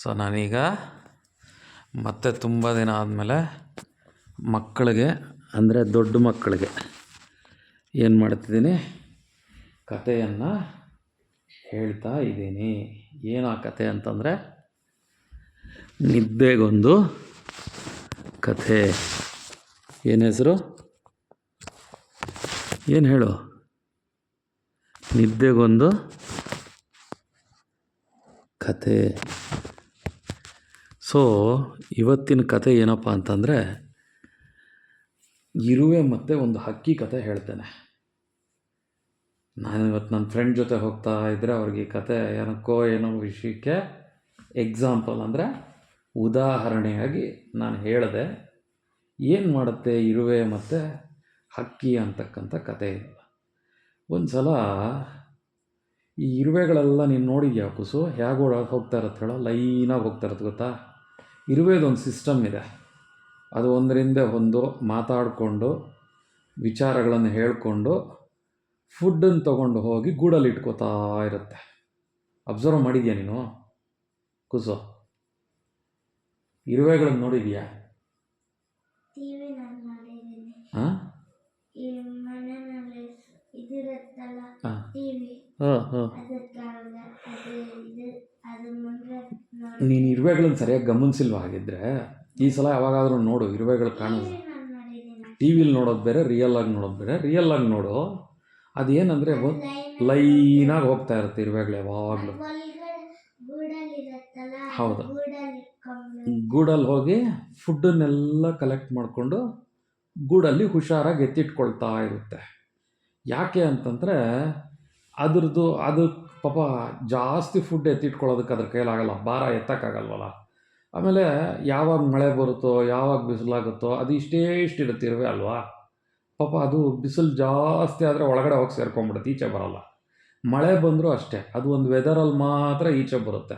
So ನಾನೀಗ ಮತ್ತೆ ತುಂಬ ದಿನ ಆದಮೇಲೆ ಮಕ್ಕಳಿಗೆ, ಅಂದರೆ ದೊಡ್ಡ ಮಕ್ಕಳಿಗೆ ಏನು ಮಾಡ್ತಿದ್ದೀನಿ? ಕಥೆಯನ್ನು ಹೇಳ್ತಾ ಇದ್ದೀನಿ. ಏನು ಆ ಕಥೆ ಅಂತಂದರೆ ನಿದ್ದೆಗೊಂದು ಕಥೆ. ಏನು ಹೆಸರು? ಏನು ಹೇಳು? ನಿದ್ದೆಗೊಂದು ಕಥೆ. ಸೊ ಇವತ್ತಿನ ಕತೆ ಏನಪ್ಪ ಅಂತಂದರೆ, ಇರುವೆ ಮತ್ತು ಒಂದು ಹಕ್ಕಿ ಕತೆ ಹೇಳ್ತೇನೆ. ನಾನು ಇವತ್ತು ನನ್ನ ಫ್ರೆಂಡ್ ಜೊತೆ ಹೋಗ್ತಾ ಇದ್ದರೆ ಅವ್ರಿಗೆ ಈ ಕತೆ ಏನಕ್ಕೋ ಏನೋ ವಿಷಯಕ್ಕೆ ಎಕ್ಸಾಂಪಲ್ ಅಂದರೆ ಉದಾಹರಣೆಯಾಗಿ ನಾನು ಹೇಳಿದೆ, ಏನು ಮಾಡುತ್ತೆ ಇರುವೆ ಮತ್ತು ಹಕ್ಕಿ ಅಂತಕ್ಕಂಥ ಕತೆ ಇದು. ಒಂದು ಸಲ ಈ ಇರುವೆಗಳೆಲ್ಲ ನೀನು ನೋಡಿದ್ಯಾ ಕುಸು? ಹೇಗೆ ಹೋಗ್ತಾ ಇರತ್ತೆ ಹೇಳೋ, ಲೈನಾಗಿ ಹೋಗ್ತಾ ಇರತ್ತೆ ಗೊತ್ತಾ? ಇರುವೆದೊಂದು ಸಿಸ್ಟಮ್ ಇದೆ. ಅದು ಒಂದರಿಂದ ಒಂದು ಮಾತಾಡಿಕೊಂಡು ವಿಚಾರಗಳನ್ನು ಹೇಳಿಕೊಂಡು ಫುಡ್ಡನ್ನು ತೊಗೊಂಡು ಹೋಗಿ ಗೂಡಲ್ಲಿ ಇಟ್ಕೋತಾ ಇರುತ್ತೆ. ಅಬ್ಸರ್ವ್ ಮಾಡಿದ್ಯಾ ನೀನು? ಕುಸು. ಇರುವೆಗಳನ್ನು ನೋಡಿದ್ಯಾ? ಹಾಂ ಹಾಂ ಹಾಂ ಹಾಂ ಅದಕ್ಕೆ ಅದು ಇದು ಅದು ಮುಂದೆ ನೋಡಿ ನೀನು ಇರುವೆಗಳನ್ನ ಸರಿಯಾಗಿ ಗಮನಿಸಿಲ್ವ ಹಾಗಿದ್ರೆ, ಈ ಸಲ ಯಾವಾಗಾದರೂ ನೋಡು ಇರುವೆಗಳು ಕಾಣೋದು ಟಿ ವಿಲಿ ನೋಡೋದು ಬೇರೆ ರಿಯಲ್ಲಾಗಿ ನೋಡೋದು ಬೇರೆ. ರಿಯಲ್ಲಾಗಿ ನೋಡು. ಅದೇನಂದರೆ ಲೈನ್ ಲೈನಾಗಿ ಹೋಗ್ತಾ ಇರುತ್ತೆ ಇರುವೆಗಳು ಯಾವಾಗಲೂ. ಹೌದು. ಗೂಡಲ್ಲಿ ಹೋಗಿ ಫುಡ್ಡನ್ನೆಲ್ಲ ಕಲೆಕ್ಟ್ ಮಾಡಿಕೊಂಡು ಗೂಡಲ್ಲಿ ಹುಷಾರಾಗಿ ಎತ್ತಿಟ್ಕೊಳ್ತಾ ಇರುತ್ತೆ. ಯಾಕೆ ಅಂತಂದರೆ ಅದ್ರದ್ದು, ಅದು ಪಾಪ ಜಾಸ್ತಿ ಫುಡ್ ಎತ್ತಿಟ್ಕೊಳ್ಳೋದಕ್ಕೆ ಅದ್ರ ಕೈಲಾಗಲ್ಲ, ಭಾರ ಎತ್ತಕ್ಕಾಗಲ್ವಲ್ಲ? ಆಮೇಲೆ ಯಾವಾಗ ಮಳೆ ಬರುತ್ತೋ, ಯಾವಾಗ ಬಿಸಿಲಾಗುತ್ತೋ, ಅದು ಇಷ್ಟೇ ಇಷ್ಟಿರುತ್ತೆ, ಇರುವೆ ಅಲ್ವಾ? ಪಾಪ ಅದು ಬಿಸಿಲು ಜಾಸ್ತಿ ಆದರೆ ಒಳಗಡೆ ಹೋಗಿ ಸೇರ್ಕೊಂಡ್ಬಿಡುತ್ತೆ, ಈಚೆ ಬರೋಲ್ಲ. ಮಳೆ ಬಂದರೂ ಅಷ್ಟೇ, ಅದು ಒಂದು ವೆದರಲ್ಲಿ ಮಾತ್ರ ಈಚೆ ಬರುತ್ತೆ.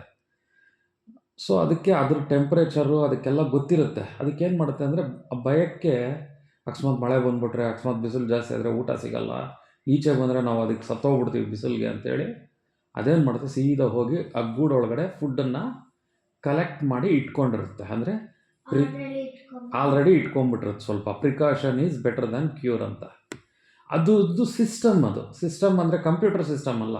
ಸೊ ಅದಕ್ಕೆ ಅದ್ರ ಟೆಂಪ್ರೇಚರು ಅದಕ್ಕೆಲ್ಲ ಗೊತ್ತಿರುತ್ತೆ. ಅದಕ್ಕೇನು ಮಾಡುತ್ತೆ ಅಂದರೆ ಭಯಕ್ಕೆ ಅಕಸ್ಮಾತ್ ಮಳೆ ಬಂದುಬಿಟ್ರೆ, ಅಕಸ್ಮಾತ್ ಬಿಸಿಲು ಜಾಸ್ತಿ ಆದರೆ ಊಟ ಸಿಗಲ್ಲ, ಈಚೆ ಬಂದರೆ ನಾವು ಅದಕ್ಕೆ ಸತ್ತೋಗ್ಬಿಡ್ತೀವಿ ಬಿಸಿಲಿಗೆ ಅಂತೇಳಿ ಅದೇನು ಮಾಡುತ್ತೆ ಸೀದಾ ಹೋಗಿ ಆ ಗೂಡೊಳಗಡೆ ಫುಡ್ಡನ್ನು ಕಲೆಕ್ಟ್ ಮಾಡಿ ಇಟ್ಕೊಂಡಿರುತ್ತೆ. ಅಂದರೆ ಪ್ರಿ ಆಲ್ರೆಡಿ ಇಟ್ಕೊಂಡ್ಬಿಟ್ಟಿರುತ್ತೆ ಸ್ವಲ್ಪ. Precaution is better than cure ಅಂತ. ಅದು ಅದು ಸಿಸ್ಟಮ್ ಅದು. ಸಿಸ್ಟಮ್ ಅಂದರೆ ಕಂಪ್ಯೂಟರ್ ಸಿಸ್ಟಮ್ ಅಲ್ಲ.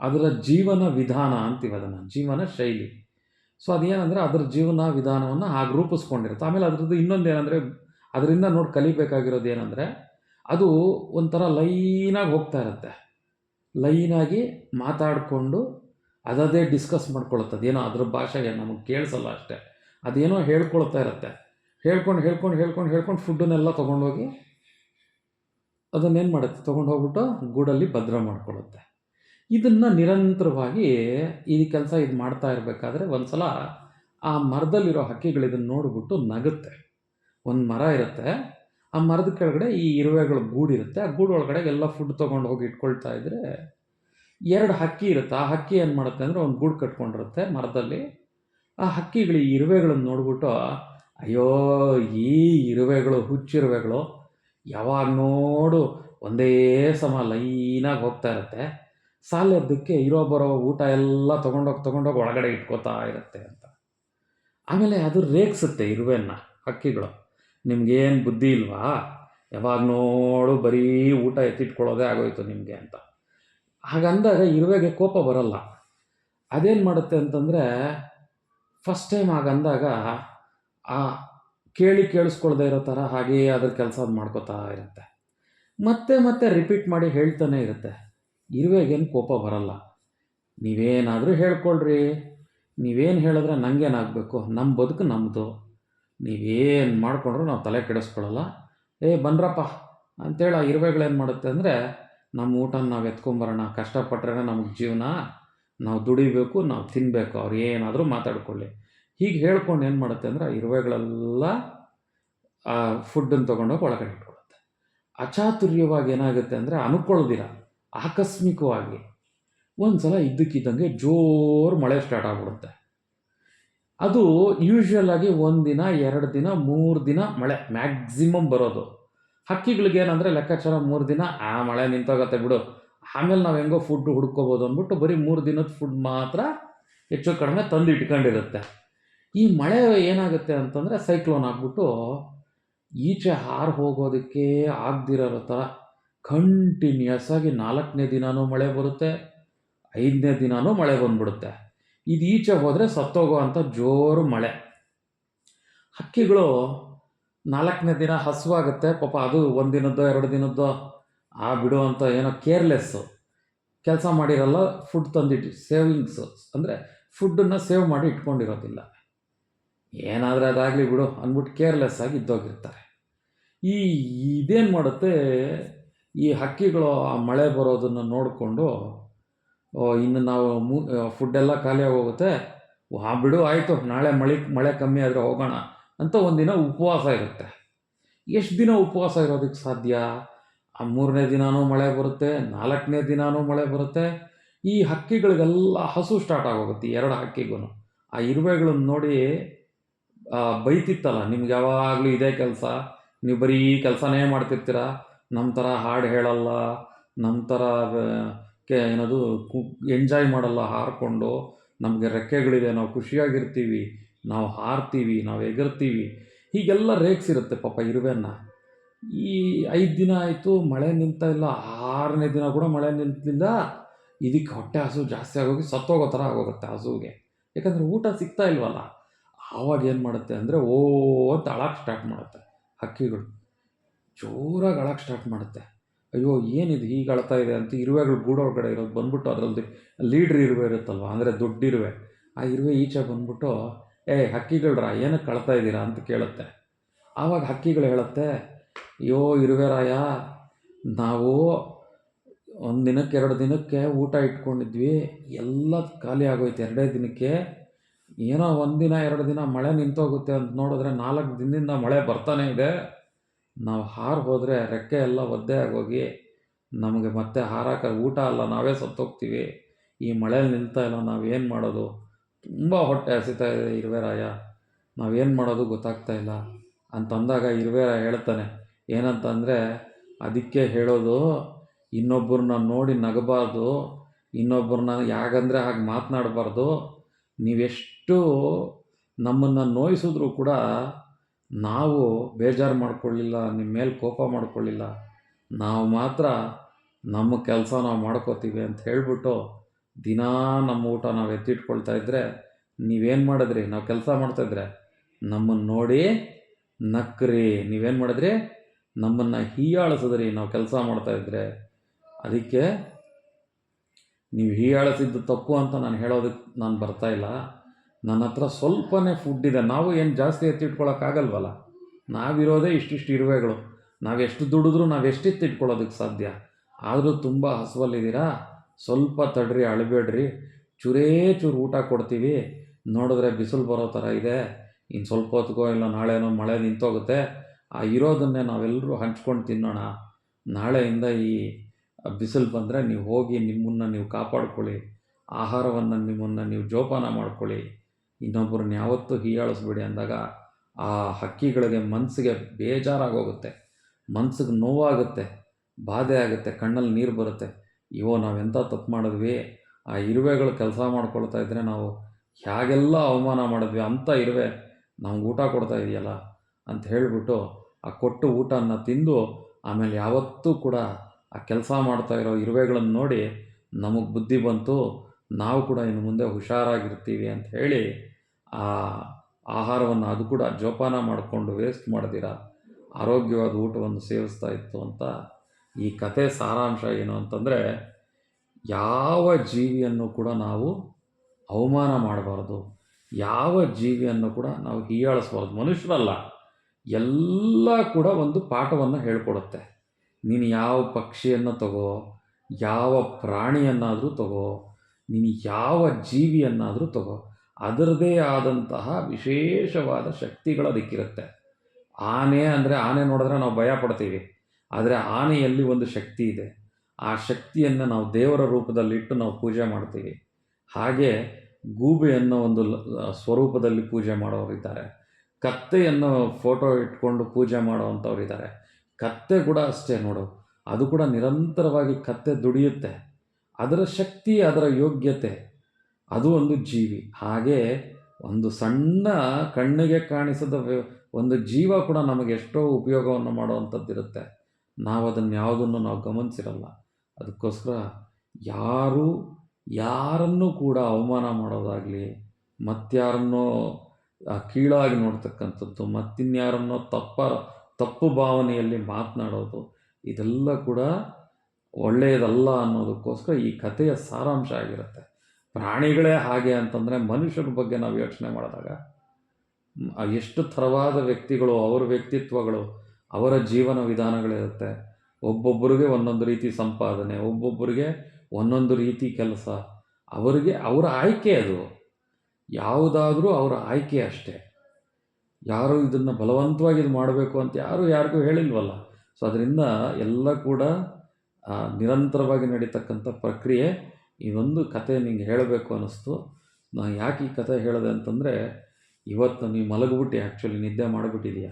ಅದರ ಜೀವನ ವಿಧಾನ ಅಂತೀವಿ ಅದನ್ನು. ಜೀವನ ಶೈಲಿ. ಸೊ ಅದೇನಂದರೆ ಅದರ ಜೀವನ ವಿಧಾನವನ್ನು ಹಾಗೆ ರೂಪಿಸ್ಕೊಂಡಿರುತ್ತೆ. ಆಮೇಲೆ ಅದರದ್ದು ಇನ್ನೊಂದು ಏನಂದರೆ ಅದರಿಂದ ನೋಡಿ ಕಲಿಬೇಕಾಗಿರೋದು ಏನಂದರೆ ಅದು ಒಂಥರ ಲೈನಾಗಿ ಹೋಗ್ತಾ ಇರುತ್ತೆ. ಲೈನಾಗಿ ಮಾತಾಡಿಕೊಂಡು ಅದದೇ ಡಿಸ್ಕಸ್ ಮಾಡ್ಕೊಳುತ್ತೆ ಅದೇನೋ ಅದ್ರ ಭಾಷೆಗೆ ನಮಗೆ ಕೇಳಿಸಲ್ಲ ಅಷ್ಟೇ. ಅದೇನೋ ಹೇಳ್ಕೊಳ್ತಾ ಇರುತ್ತೆ. ಹೇಳ್ಕೊಂಡು ಹೇಳ್ಕೊಂಡು ಹೇಳ್ಕೊಂಡು ಹೇಳ್ಕೊಂಡು ಫುಡ್ಡನ್ನೆಲ್ಲ ತೊಗೊಂಡೋಗಿ ಅದನ್ನೇನು ಮಾಡುತ್ತೆ? ತೊಗೊಂಡು ಹೋಗ್ಬಿಟ್ಟು ಗೂಡಲ್ಲಿ ಭದ್ರ ಮಾಡ್ಕೊಳ್ಳುತ್ತೆ ಇದನ್ನು ನಿರಂತರವಾಗಿ ಈ ಕೆಲಸ ಇದು ಮಾಡ್ತಾ ಇರಬೇಕಾದ್ರೆ ಒಂದು ಸಲ ಆ ಮರದಲ್ಲಿರೋ ಹಕ್ಕಿಗಳು ಇದನ್ನು ನೋಡಿಬಿಟ್ಟು ನಗುತ್ತೆ. ಒಂದು ಮರ ಇರುತ್ತೆ. ಆ ಮರದ ಕೆಳಗಡೆ ಈ ಇರುವೆಗಳು ಗೂಡಿರುತ್ತೆ. ಆ ಗೂಡು ಒಳಗಡೆ ಎಲ್ಲ ಫುಡ್ ತೊಗೊಂಡು ಹೋಗಿ ಇಟ್ಕೊಳ್ತಾ ಇದ್ದರೆ ಎರಡು ಹಕ್ಕಿ ಇರುತ್ತೆ. ಆ ಹಕ್ಕಿ ಏನು ಮಾಡುತ್ತೆ ಅಂದರೆ ಒಂದು ಗೂಡು ಕಟ್ಕೊಂಡಿರುತ್ತೆ ಮರದಲ್ಲಿ. ಆ ಹಕ್ಕಿಗಳು ಈ ಇರುವೆಗಳನ್ನು ನೋಡ್ಬಿಟ್ಟು, ಅಯ್ಯೋ, ಈ ಇರುವೆಗಳು ಹುಚ್ಚಿರುವೆಗಳು ಯಾವಾಗ ನೋಡು ಒಂದೇ ಸಮ ಲೈನಾಗಿ ಹೋಗ್ತಾ ಇರುತ್ತೆ. ಸಾಲದ್ದಕ್ಕೆ ಇರೋ ಬರೋ ಊಟ ಎಲ್ಲ ತೊಗೊಂಡೋಗಿ ತೊಗೊಂಡೋಗಿ ಒಳಗಡೆ ಇಟ್ಕೋತಾ ಇರುತ್ತೆ ಅಂತ. ಆಮೇಲೆ ಅದು ರೇಗಿಸುತ್ತೆ ಇರುವೆನ್ನ ಹಕ್ಕಿಗಳು. ನಿಮ್ಗೇನು ಬುದ್ಧಿ ಇಲ್ವಾ? ಯಾವಾಗ ನೋಡು ಬರೀ ಊಟ ಎತ್ತಿಟ್ಕೊಳ್ಳೋದೇ ಆಗೋಯ್ತು ನಿಮಗೆ ಅಂತ. ಹಾಗಂದಾಗ ಇರುವೆಗೆ ಕೋಪ ಬರಲ್ಲ. ಅದೇನು ಮಾಡುತ್ತೆ ಅಂತಂದರೆ ಫಸ್ಟ್ ಟೈಮ್ ಹಾಗಂದಾಗ ಆ ಕೇಳಿ ಕೇಳಿಸ್ಕೊಳ್ದೆ ಇರೋ ಥರ ಹಾಗೆಯೇ ಅದ್ರ ಕೆಲಸ ಮಾಡ್ಕೋತಾ ಇರುತ್ತೆ. ಮತ್ತೆ ಮತ್ತೆ ರಿಪೀಟ್ ಮಾಡಿ ಹೇಳ್ತಾನೆ ಇರುತ್ತೆ. ಇರುವೆಗೇನು ಕೋಪ ಬರಲ್ಲ. ನೀವೇನಾದರೂ ಹೇಳ್ಕೊಳ್ರಿ. ನೀವೇನು ಹೇಳಿದ್ರೆ ನನಗೇನಾಗಬೇಕು ನಮ್ಮ ಬದುಕು ನಮ್ಮದು ನೀವೇನು ಮಾಡಿಕೊಂಡ್ರು ನಾವು ತಲೆ ಕೆಡಿಸ್ಕೊಳ್ಳಲ್ಲ. ಏ, ಬನ್ರಪ್ಪ, ಅಂತೇಳಿ ಆ ಇರುವೆಗಳೇನು ಮಾಡುತ್ತೆ ಅಂದರೆ ನಮ್ಮ ಊಟನ ನಾವು ಎತ್ಕೊಂಬರೋಣ ಕಷ್ಟಪಟ್ಟರೆ ನಮಗೆ ಜೀವನ, ನಾವು ದುಡಿಬೇಕು, ನಾವು ತಿನ್ನಬೇಕು ಅವ್ರು ಏನಾದರೂ ಮಾತಾಡ್ಕೊಳ್ಳಿ. ಹೀಗೆ ಹೇಳ್ಕೊಂಡು ಏನು ಮಾಡುತ್ತೆ ಅಂದರೆ, ಆ ಇರುವೆಗಳೆಲ್ಲ, ಆ ಫುಡ್ಡನ್ನು ತೊಗೊಂಡೋಗಿ ಒಳಗಡೆ ಇಟ್ಕೊಳ್ಳುತ್ತೆ ಅಚಾತುರ್ಯವಾಗಿ ಏನಾಗುತ್ತೆ ಅಂದರೆ, ಅನ್ಕೊಳ್ಳೋದಿಲ್ಲ, ಆಕಸ್ಮಿಕವಾಗಿ. ಒಂದು ಸಲ ಇದ್ದಕ್ಕಿದ್ದಂಗೆ ಜೋರು ಮಳೆ ಸ್ಟಾರ್ಟ್ ಆಗ್ಬಿಡುತ್ತೆ. ಅದು ಯೂಶ್ವಲ್ ಆಗಿ ಒಂದು ದಿನ, ಎರಡು ದಿನ, ಮೂರು ದಿನ ಮಳೆ ಮ್ಯಾಕ್ಸಿಮಮ್ ಬರೋದು. ಹಕ್ಕಿಗಳಿಗೆ ಏನಂದರೆ ಲೆಕ್ಕಾಚಾರ ಮೂರು ದಿನ, ಆ ಮಳೆ ನಿಂತೋಗತ್ತೆ ಬಿಡು. ಆಮೇಲೆ ನಾವು ಹೆಂಗೋ ಫುಡ್ ಹುಡ್ಕೋಬೋದು ಅಂದ್ಬಿಟ್ಟು ಬರೀ ಮೂರು ದಿನದ ಫುಡ್ ಮಾತ್ರ ಹೆಚ್ಚು ಕಡಿಮೆ ತಂದು ಇಟ್ಕೊಂಡಿರುತ್ತೆ. ಈ ಮಳೆ ಏನಾಗುತ್ತೆ ಅಂತಂದರೆ ಸೈಕ್ಲೋನ್ ಆಗ್ಬಿಟ್ಟು ಈಚೆ ಹಾರು ಹೋಗೋದಕ್ಕೆ ಆಗದಿರೋ ಥರ ಕಂಟಿನ್ಯೂಸ್ ಆಗಿ ನಾಲ್ಕನೇ ದಿನವೂ ಮಳೆ ಬರುತ್ತೆ, ಐದನೇ ದಿನವೂ ಮಳೆ ಬಂದ್ಬಿಡುತ್ತೆ. ಇದು ಈಚೆ ಹೋದರೆ ಸತ್ತೋಗೋ ಅಂಥ ಜೋರು ಮಳೆ. ಹಕ್ಕಿಗಳು ನಾಲ್ಕನೇ ದಿನ ಹಸುವಾಗುತ್ತೆ. ಪಾಪ ಅದು ಒಂದು ಎರಡು ದಿನದ್ದೋ ಆ ಬಿಡು ಅಂತ ಏನೋ ಕೇರ್ಲೆಸ್ಸು ಕೆಲಸ ಮಾಡಿರಲ್ಲ ಫುಡ್ ತಂದಿಟ್ಟು ಸೇವಿಂಗ್ಸು ಅಂದರೆ ಫುಡ್ಡನ್ನು ಸೇವ್ ಮಾಡಿ ಇಟ್ಕೊಂಡಿರೋದಿಲ್ಲ. ಏನಾದರೆ ಅದಾಗಲಿ ಬಿಡು ಅಂದ್ಬಿಟ್ಟು ಕೇರ್ಲೆಸ್ ಆಗಿ ಇದ್ದೋಗಿರ್ತಾರೆ. ಈ ಇದೇನು ಮಾಡುತ್ತೆ? ಈ ಹಕ್ಕಿಗಳು ಆ ಮಳೆ ಬರೋದನ್ನು ನೋಡಿಕೊಂಡು ಇನ್ನು ನಾವು ಮೂ ಫುಡ್ಡೆಲ್ಲ ಖಾಲಿಯಾಗಿ ಹೋಗುತ್ತೆ ಆ ಬಿಡು, ಆಯಿತು. ನಾಳೆ ಮಳೆ ಮಳೆ ಕಮ್ಮಿ ಆದರೆ ಹೋಗೋಣ ಅಂತ ಒಂದಿನ ಉಪವಾಸ ಇರುತ್ತೆ. ಎಷ್ಟು ದಿನ ಉಪವಾಸ ಇರೋದಕ್ಕೆ ಸಾಧ್ಯ? ಆ, ಮೂರನೇ ದಿನವೂ ಮಳೆ ಬರುತ್ತೆ, ನಾಲ್ಕನೇ ದಿನವೂ ಮಳೆ ಬರುತ್ತೆ. ಈ ಹಕ್ಕಿಗಳಿಗೆಲ್ಲ ಹಸು ಸ್ಟಾರ್ಟ್ ಆಗೋಗುತ್ತೆ ಎರಡು ಹಕ್ಕಿಗೂ ಆ ಇರುವೆಗಳನ್ನ ನೋಡಿ ಬೈತಿತ್ತಲ್ಲ, ನಿಮ್ಗೆ ಯಾವಾಗಲೂ ಇದೇ ಕೆಲಸ. ನೀವು ಬರೀ ಕೆಲಸನೇ ಮಾಡ್ತಿರ್ತೀರ? ನಮ್ಮ ಥರ ಹಾಡು ಹೇಳಲ್ಲ ನಮ್ಮ ಥರ ಕೆ ಏನದು ಕು ಎಂಜಾಯ್ ಮಾಡಲ್ಲ, ಹಾರಿಕೊಂಡು ನಮಗೆ ರೆಕ್ಕೆಗಳಿದೆ ನಾವು ಖುಷಿಯಾಗಿರ್ತೀವಿ, ನಾವು ಹಾರ್ತೀವಿ, ನಾವು ಎಗರ್ತೀವಿ ಹೀಗೆಲ್ಲ ರೇಗ್ಸಿರುತ್ತೆ ಪಾಪ ಇರುವೆನ್ನ ಈ ಐದು ದಿನ ಆಯಿತು, ಮಳೆ ನಿಂತ ಇಲ್ಲ, ಆರನೇ ದಿನ ಕೂಡ ಮಳೆ ನಿಂತಿಲ್ಲ ಇದಕ್ಕೆ ಹೊಟ್ಟೆ ಹಸು ಜಾಸ್ತಿ ಆಗೋಗಿ ಸತ್ತೋಗೋ ಥರ ಆಗೋಗುತ್ತೆ ಹಸುವಿಗೆ ಯಾಕಂದರೆ ಊಟ ಸಿಗ್ತಾ ಇಲ್ವಲ್ಲ, ಆವಾಗ ಏನು ಮಾಡುತ್ತೆ ಅಂದರೆ ಓ, ಅಂತ ಅಳಕ್ಕೆ ಸ್ಟಾರ್ಟ್ ಮಾಡುತ್ತೆ ಹಕ್ಕಿಗಳು. ಜೋರಾಗಿ ಅಳಕ್ಕೆ ಸ್ಟಾರ್ಟ್ ಮಾಡುತ್ತೆ. ಅಯ್ಯೋ, ಏನಿದು ಹೀಗೆ ಅಳ್ತಾ ಇದೆ ಅಂತ ಇರುವೆಗಳು ಗೂಡೊಳಗಡೆ ಇರೋದು. ಬಂದ್ಬಿಟ್ಟು ಅದರಲ್ಲಿ ಲೀಡ್ರ್ ಇರುವೆ ಇರುತ್ತಲ್ವ? ಅಂದರೆ ದೊಡ್ಡ ಇರುವೆ. ಆ ಇರುವೆ ಈಚೆ ಬಂದ್ಬಿಟ್ಟು, ಏ, ಹಕ್ಕಿಗಳ್ರ ಏನಕ್ಕೆ ಅಳ್ತಾ ಇದ್ದೀರಾ? ಅಂತ ಕೇಳುತ್ತೆ. ಆವಾಗ ಹಕ್ಕಿಗಳು ಹೇಳುತ್ತೆ, ಅಯ್ಯೋ, ಇರುವೆರಾಯ, ನಾವು ಒಂದು ದಿನಕ್ಕೆ, ಎರಡು ದಿನಕ್ಕೆ ಊಟ ಇಟ್ಕೊಂಡಿದ್ವಿ. ಎಲ್ಲ ಖಾಲಿ ಆಗೋಯ್ತು. ಎರಡೇ ದಿನಕ್ಕೆ ಏನೋ ಒಂದಿನ, ಎರಡು ದಿನ ಮಳೆ ನಿಂತೋಗುತ್ತೆ ಅಂತ ನೋಡಿದ್ರೆ ನಾಲ್ಕು ದಿನದಿಂದ ಮಳೆ ಬರ್ತಾನೆ ಇದೆ. ನಾವು ಹಾರು ಹೋದರೆ ರೆಕ್ಕೆ ಎಲ್ಲ ಒದ್ದೆ ಆಗೋಗಿ ನಮಗೆ ಮತ್ತೆ ಹಾರಾಕ ಊಟ ಅಲ್ಲ, ನಾವೇ ಸತ್ತೋಗ್ತೀವಿ. ಈ ಮಳೆಯಲ್ಲಿ ನಿಲ್ತಾ ಇಲ್ಲ ನಾವೇನು ಮಾಡೋದು? ತುಂಬ ಹೊಟ್ಟೆ ಹಸಿತಾ ಇದೆ ಇರುವೆರಾಯ. ನಾವೇನು ಮಾಡೋದು ಗೊತ್ತಾಗ್ತಾ ಇಲ್ಲ. ಅಂತಂದಾಗ ಇರುವೆರಾಯ ಹೇಳ್ತಾನೆ, ಏನಂತಂದರೆ ಅದಕ್ಕೆ ಹೇಳೋದು ಇನ್ನೊಬ್ಬರನ್ನ ನೋಡಿ ನಗಬಾರ್ದು ಇನ್ನೊಬ್ಬರನ್ನ ಯಾಗಂದರೆ ಹಾಗೆ ಮಾತನಾಡಬಾರ್ದು, ನೀವೆಷ್ಟು ನಮ್ಮನ್ನು ನೋಯಿಸಿದ್ರೂ ಕೂಡ ನಾವು ಬೇಜಾರು ಮಾಡಿಕೊಳ್ಳಿಲ್ಲ ನಿಮ್ಮ ಮೇಲೆ ಕೋಪ ಮಾಡಿಕೊಳ್ಳಿಲ್ಲ, ನಾವು ಮಾತ್ರ ನಮ್ಮ ಕೆಲಸ ನಾವು ಮಾಡ್ಕೋತೀವಿ ಅಂತ ಹೇಳಿಬಿಟ್ಟು ದಿನಾ ನಮ್ಮ ಊಟ ನಾವು ಎತ್ತಿಟ್ಕೊಳ್ತಾ ಇದ್ದರೆ ನೀವೇನು ಮಾಡಿದ್ರಿ? ನಾವು ಕೆಲಸ ಮಾಡ್ತಾಯಿದ್ರೆ ನಮ್ಮನ್ನು ನೋಡಿ ನಕ್ರಿ. ನೀವೇನು ಮಾಡಿದ್ರಿ? ನಮ್ಮನ್ನು ಹೀಯಾಳಿಸಿದ್ರಿ. ನಾವು ಕೆಲಸ ಮಾಡ್ತಾಯಿದ್ರೆ ಅದಕ್ಕೆ ನೀವು ಹೀಯಾಳಿಸಿದ್ದು ತಪ್ಪು ಅಂತ ನಾನು ಹೇಳೋದಕ್ಕೆ ನಾನು ಬರ್ತಾ ಇಲ್ಲ. ನನ್ನ ಹತ್ರ ಸ್ವಲ್ಪನೇ ಫುಡ್ ಇದೆ. ನಾವು ಏನು ಜಾಸ್ತಿ ಎತ್ತಿಟ್ಕೊಳ್ಳೋಕ್ಕಾಗಲ್ವಲ್ಲ ನಾವಿರೋದೇ ಇಷ್ಟಿಷ್ಟು ಇರುವೆಗಳು. ನಾವೆಷ್ಟು ದುಡಿದ್ರೂ ನಾವು ಇಟ್ಕೊಳ್ಳೋದಕ್ಕೆ ಸಾಧ್ಯ? ಆದರೂ ತುಂಬ ಹಸುವಲ್ಲಿದ್ದೀರಾ? ಸ್ವಲ್ಪ ತಡ್ರಿ, ಅಳಬೇಡ್ರಿ. ಚೂರೇ ಚೂರು ಊಟ ಕೊಡ್ತೀವಿ. ನೋಡಿದ್ರೆ ಬಿಸಿಲು ಬರೋ ಥರ ಇದೆ. ಇನ್ನು ಸ್ವಲ್ಪ ಹೊತ್ತಿಗೋ ಇಲ್ಲ, ನಾಳೆನೋ ಮಳೆ ನಿಂತೋಗುತ್ತೆ. ಆ ಇರೋದನ್ನೇ ನಾವೆಲ್ಲರೂ ಹಂಚ್ಕೊಂಡು ತಿನ್ನೋಣ. ನಾಳೆಯಿಂದ ಈ ಬಿಸಿಲು ಬಂದರೆ ನೀವು ಹೋಗಿ ನಿಮ್ಮನ್ನು ನೀವು ಕಾಪಾಡ್ಕೊಳ್ಳಿ. ಆಹಾರವನ್ನು ನಿಮ್ಮನ್ನು ನೀವು ಜೋಪಾನ ಮಾಡ್ಕೊಳ್ಳಿ. ಇನ್ನೊಬ್ಬರನ್ನ ಯಾವತ್ತೂ ಹೀಯಾಳಿಸ್ಬೇಡಿ ಅಂದಾಗ ಆ ಹಕ್ಕಿಗಳಿಗೆ ಮನಸ್ಸಿಗೆ ಬೇಜಾರಾಗೋಗುತ್ತೆ. ಮನಸ್ಸಿಗೆ ನೋವಾಗುತ್ತೆ. ಬಾಧೆ ಆಗುತ್ತೆ. ಕಣ್ಣಲ್ಲಿ ನೀರು ಬರುತ್ತೆ. ಇವೋ ನಾವೆಂಥ ತಪ್ಪು ಮಾಡಿದ್ವಿ? ಆ ಇರುವೆಗಳು ಕೆಲಸ ಮಾಡ್ಕೊಳ್ತಾ ಇದ್ದರೆ ನಾವು ಹೇಗೆಲ್ಲ ಅವಮಾನ ಮಾಡಿದ್ವಿ? ಅಂಥ ಇರುವೆ ನಮ್ಗೆ ಊಟ ಕೊಡ್ತಾ ಇದೆಯಲ್ಲ ಅಂತ ಹೇಳಿಬಿಟ್ಟು ಆ ಕೊಟ್ಟು ಊಟನ ತಿಂದು ಆಮೇಲೆ ಯಾವತ್ತೂ ಕೂಡ ಆ ಕೆಲಸ ಮಾಡ್ತಾ ಇರೋ ಇರುವೆಗಳನ್ನು ನೋಡಿ ನಮಗೆ ಬುದ್ಧಿ ಬಂತು. ನಾವು ಕೂಡ ಇನ್ನು ಮುಂದೆ ಹುಷಾರಾಗಿರ್ತೀವಿ ಅಂತ ಹೇಳಿ ಆ ಆಹಾರವನ್ನು ಅದು ಕೂಡ ಜೋಪಾನ ಮಾಡಿಕೊಂಡು ವೇಸ್ಟ್ ಮಾಡಿದಿರ? ಆರೋಗ್ಯವಾದ ಊಟವನ್ನು ಸೇವಿಸ್ತಾ ಇತ್ತು ಅಂತ ಈ ಕತೆ ಸಾರಾಂಶ ಏನು ಅಂತಂದರೆ, ಯಾವ ಜೀವಿಯನ್ನು ಕೂಡ ನಾವು ಅವಮಾನ ಮಾಡಬಾರ್ದು. ಯಾವ ಜೀವಿಯನ್ನು ಕೂಡ ನಾವು ಹೀಯಾಳಿಸ್ಬಾರ್ದು. ಮನುಷ್ಯರಲ್ಲ, ಎಲ್ಲ ಕೂಡ ಒಂದು ಪಾಠವನ್ನು ಹೇಳ್ಕೊಡುತ್ತೆ. ನೀನು ಯಾವ ಪಕ್ಷಿಯನ್ನು ತಗೋ, ಯಾವ ಪ್ರಾಣಿಯನ್ನಾದರೂ ತಗೋ, ನೀನು ಯಾವ ಜೀವಿಯನ್ನಾದರೂ ತಗೋ ಅದರದೇ ಆದಂತಹ ವಿಶೇಷವಾದ ಶಕ್ತಿಗಳು ಅದಕ್ಕಿರುತ್ತೆ. ಆನೆ ಅಂದರೆ ಆನೆ ನೋಡಿದ್ರೆ ನಾವು ಭಯ ಪಡ್ತೀವಿ. ಆದರೆ ಆನೆಯಲ್ಲಿ ಒಂದು ಶಕ್ತಿ ಇದೆ. ಆ ಶಕ್ತಿಯನ್ನು ನಾವು ದೇವರ ರೂಪದಲ್ಲಿಟ್ಟು ನಾವು ಪೂಜೆ ಮಾಡ್ತೀವಿ. ಹಾಗೆ ಗೂಬೆಯನ್ನು ಒಂದು ಸ್ವರೂಪದಲ್ಲಿ ಪೂಜೆ ಮಾಡೋರಿದ್ದಾರೆ ಕತ್ತೆಯನ್ನು ಫೋಟೋ ಇಟ್ಕೊಂಡು ಪೂಜೆ ಮಾಡೋವಂಥವ್ರಿದ್ದಾರೆ ಕತ್ತೆ ಕೂಡ ಅಷ್ಟೇ ನೋಡು. ಅದು ಕೂಡ ನಿರಂತರವಾಗಿ ಕತ್ತೆ ದುಡಿಯುತ್ತೆ. ಅದರ ಶಕ್ತಿ, ಅದರ ಯೋಗ್ಯತೆ. ಅದು ಒಂದು ಜೀವಿ. ಹಾಗೆ ಒಂದು ಸಣ್ಣ ಕಣ್ಣಿಗೆ ಕಾಣಿಸದ ಒಂದು ಜೀವ ಕೂಡ ನಮಗೆ ಎಷ್ಟೋ ಉಪಯೋಗವನ್ನು ಮಾಡುವಂಥದ್ದಿರುತ್ತೆ. ನಾವು ಅದನ್ನು ಯಾವುದನ್ನು ನಾವು ಗಮನಿಸಿರಲ್ಲ. ಅದಕ್ಕೋಸ್ಕರ ಯಾರು, ಯಾರನ್ನು ಕೂಡ ಅವಮಾನ ಮಾಡೋದಾಗಲಿ ಮತ್ತಾರನ್ನೋ ಕೀಳಾಗಿ ನೋಡ್ತಕ್ಕಂಥದ್ದು, ಮತ್ತಿನ್ಯಾರನ್ನೋ ತಪ್ಪ, ತಪ್ಪು ಭಾವನೆಯಲ್ಲಿ ಮಾತನಾಡೋದು, ಇದೆಲ್ಲ ಕೂಡ ಒಳ್ಳೆಯದಲ್ಲ ಅನ್ನೋದಕ್ಕೋಸ್ಕರ ಈ ಕಥೆಯ ಸಾರಾಂಶ ಆಗಿರುತ್ತೆ. ಪ್ರಾಣಿಗಳೇ ಹಾಗೆ ಅಂತಂದರೆ ಮನುಷ್ಯರ ಬಗ್ಗೆ ನಾವು ಯೋಚನೆ ಮಾಡಿದಾಗ ಎಷ್ಟು ಥರವಾದ ವ್ಯಕ್ತಿಗಳು, ಅವರ ವ್ಯಕ್ತಿತ್ವಗಳು, ಅವರ ಜೀವನ ವಿಧಾನಗಳಿರುತ್ತೆ. ಒಬ್ಬೊಬ್ಬರಿಗೆ ಒಂದೊಂದು ರೀತಿ ಸಂಪಾದನೆ, ಒಬ್ಬೊಬ್ಬರಿಗೆ ಒಂದೊಂದು ರೀತಿ ಕೆಲಸ. ಅವರಿಗೆ, ಅವರ ಆಯ್ಕೆ ಅದು. ಯಾವುದಾದ್ರೂ ಅವರ ಆಯ್ಕೆ ಅಷ್ಟೇ. ಯಾರು ಇದನ್ನು ಬಲವಂತವಾಗಿ ಇದು ಮಾಡಬೇಕು ಅಂತ ಯಾರು ಯಾರಿಗೂ ಹೇಳಿಲ್ವಲ್ಲ. ಸೊ, ಅದರಿಂದ ಎಲ್ಲ ಕೂಡ ನಿರಂತರವಾಗಿ ನಡೀತಕ್ಕಂಥ ಪ್ರಕ್ರಿಯೆ ಈ ಒಂದು ಕತೆ ನಿಂಗೆ ಹೇಳಬೇಕು ಅನ್ನಿಸ್ತು. ನಾನು ಯಾಕೆ ಈ ಕತೆ ಹೇಳಿದೆ ಅಂತಂದರೆ, ಇವತ್ತು ನೀವು ಮಲಗಿಬಿಟ್ಟು ಆ್ಯಕ್ಚುಲಿ ನಿದ್ದೆ ಮಾಡಿಬಿಟ್ಟಿದೀಯ.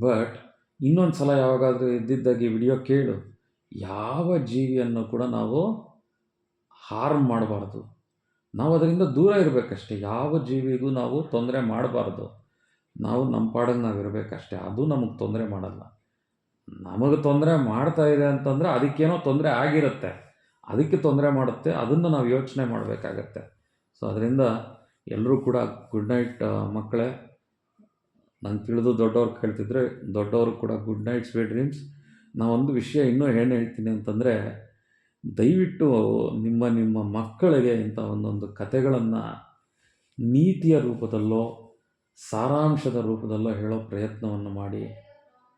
ಬಟ್ ಇನ್ನೊಂದು ಸಲ ಯಾವಾಗಾದರೂ ಇದ್ದಿದ್ದಾಗಿ ವಿಡಿಯೋ ಕೇಳು. ಯಾವ ಜೀವಿಯನ್ನು ಕೂಡ ನಾವು ಹಾರ್ಮ್ ಮಾಡಬಾರ್ದು. ನಾವು ಅದರಿಂದ ದೂರ ಇರಬೇಕಷ್ಟೆ. ಯಾವ ಜೀವಿಗೂ ನಾವು ತೊಂದರೆ ಮಾಡಬಾರ್ದು. ನಾವು ನಮ್ಮ ಪಾಡಲ್ಲಿ ನಾವು ಇರಬೇಕಷ್ಟೆ. ಅದು ನಮಗೆ ತೊಂದರೆ ಮಾಡಲ್ಲ. ನಮಗೆ ತೊಂದರೆ ಮಾಡ್ತಾ ಇದೆ ಅಂತಂದರೆ ಅದಕ್ಕೇನೋ ತೊಂದರೆ ಆಗಿರುತ್ತೆ. ಅದಕ್ಕೆ ತೊಂದರೆ ಮಾಡುತ್ತೆ, ಅದನ್ನು ನಾವು ಯೋಚನೆ ಮಾಡಬೇಕಾಗತ್ತೆ. ಸೊ ಅದರಿಂದ ಎಲ್ಲರೂ ಕೂಡ ಗುಡ್ ನೈಟ್ ಮಕ್ಕಳೇ. ನಾನು ತಿಳಿದು ದೊಡ್ಡವ್ರು ಕೇಳ್ತಿದ್ರೆ, ದೊಡ್ಡವರು ಕೂಡ ಗುಡ್ ನೈಟ್ ಸ್ವೀಟ್ ಡ್ರೀಮ್ಸ್ ಒಂದು ವಿಷಯ ಇನ್ನೂ ಏನು ಹೇಳ್ತೀನಿ ಅಂತಂದರೆ, ದಯವಿಟ್ಟು ನಿಮ್ಮ ನಿಮ್ಮ ಮಕ್ಕಳಿಗೆ ಇಂಥ ಒಂದೊಂದು ಕತೆಗಳನ್ನು ನೀತಿಯ ರೂಪದಲ್ಲೋ, ಸಾರಾಂಶದ ರೂಪದಲ್ಲೋ ಹೇಳೋ ಪ್ರಯತ್ನವನ್ನು ಮಾಡಿ,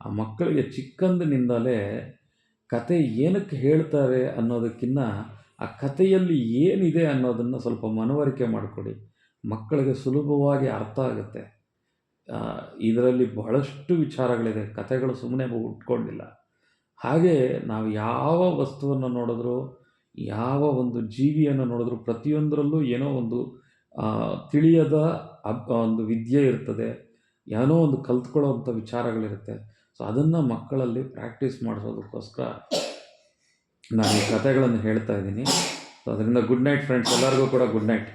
ಆ ಮಕ್ಕಳಿಗೆ ಚಿಕ್ಕಂದಿನಿಂದಲೇ ಕತೆ ಏನಕ್ಕೆ ಹೇಳ್ತಾರೆ ಅನ್ನೋದಕ್ಕಿಂತ ಆ ಕಥೆಯಲ್ಲಿ ಏನಿದೆ ಅನ್ನೋದನ್ನು ಸ್ವಲ್ಪ ಮನವರಿಕೆ ಮಾಡಿಕೊಡಿ. ಮಕ್ಕಳಿಗೆ ಸುಲಭವಾಗಿ ಅರ್ಥ ಆಗುತ್ತೆ. ಇದರಲ್ಲಿ ಬಹಳಷ್ಟು ವಿಚಾರಗಳಿದೆ. ಕಥೆಗಳು ಸುಮ್ಮನೆ ಉಟ್ಕೊಂಡಿಲ್ಲ. ಹಾಗೆ ನಾವು ಯಾವ ವಸ್ತುವನ್ನು ನೋಡಿದ್ರೂ, ಯಾವ ಒಂದು ಜೀವಿಯನ್ನು ನೋಡಿದ್ರೂ, ಪ್ರತಿಯೊಂದರಲ್ಲೂ ಏನೋ ಒಂದು ತಿಳಿಯದ ಅಬ್, ಒಂದು ವಿದ್ಯೆ ಇರ್ತದೆ. ಏನೋ ಒಂದು ಕಲ್ತ್ಕೊಳ್ಳೋವಂಥ ವಿಚಾರಗಳಿರುತ್ತೆ. ಸೊ ಅದನ್ನು ಮಕ್ಕಳಲ್ಲಿ ಪ್ರಾಕ್ಟೀಸ್ ಮಾಡಿಸೋದಕ್ಕೋಸ್ಕರ ನಾನು ಈ ಕಥೆಗಳನ್ನು ಹೇಳ್ತಾ ಇದ್ದೀನಿ. ಸೊ ಅದರಿಂದ ಗುಡ್ ನೈಟ್ ಫ್ರೆಂಡ್ಸ್ ಎಲ್ಲರಿಗೂ ಕೂಡ ಗುಡ್ ನೈಟ್